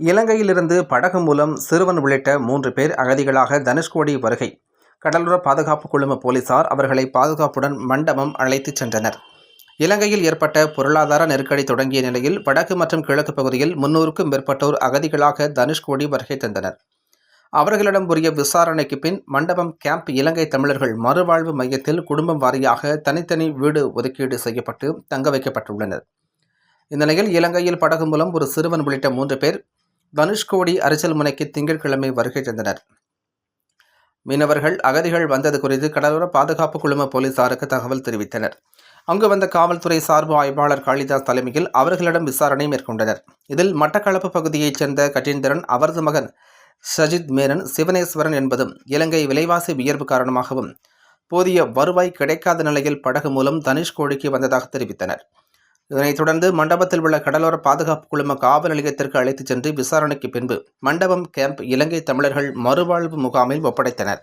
இலங்கையிலிருந்து படகு மூலம் சிறுவன் உள்ளிட்ட மூன்று பேர் அகதிகளாக தனுஷ்கோடி வருகை. கடலோர பாதுகாப்பு குழும போலீசார் அவர்களை பாதுகாப்புடன் மண்டபம் அழைத்துச் சென்றனர். இலங்கையில் ஏற்பட்ட பொருளாதார நெருக்கடி தொடங்கிய நிலையில் வடக்கு மற்றும் கிழக்கு பகுதியில் முன்னூறுக்கும் மேற்பட்டோர் அகதிகளாக தனுஷ்கோடி வருகை தந்தனர். அவர்களிடம் உரிய விசாரணைக்கு பின் மண்டபம் கேம்ப் இலங்கை தமிழர்கள் மறுவாழ்வு மையத்தில் குடும்பம் வாரியாக தனித்தனி வீடு ஒதுக்கீடு செய்யப்பட்டு தங்க வைக்கப்பட்டுள்ளனர். இந்நிலையில் இலங்கையில் படகு மூலம் ஒரு சிறுவன் உள்ளிட்ட மூன்று பேர் தனுஷ்கோடி அரசியல் முனைக்கு திங்கட்கிழமை வருகை தந்தனர். மீனவர்கள் அகதிகள் வந்தது குறித்து கடலோர பாதுகாப்பு குழும போலீசாருக்கு தகவல் தெரிவித்தனர். அங்கு வந்த காவல்துறை சார்பு ஆய்வாளர் காளிதாஸ் தலைமையில் அவர்களிடம் விசாரணை மேற்கொண்டனர். இதில் மட்டக்களப்பு பகுதியைச் சேர்ந்த கஜேந்திரன் அவரது மகன் சஜித் மேனன் சிவனேஸ்வரன் என்பதும் இலங்கை விலைவாசி உயர்வு காரணமாகவும் போதிய வருவாய் கிடைக்காத நிலையில் படகு மூலம் தனுஷ்கோடிக்கு வந்ததாக தெரிவித்தனர். இதனைத் தொடர்ந்து மண்டபத்தில் உள்ள கடலோர பாதுகாப்பு குழும காவல் நிலையத்திற்கு அழைத்துச் சென்று விசாரணைக்கு பின்பு மண்டபம் கேம்ப் இலங்கை தமிழர்கள் மறுவாழ்வு முகாமில் ஒப்படைத்தனர்.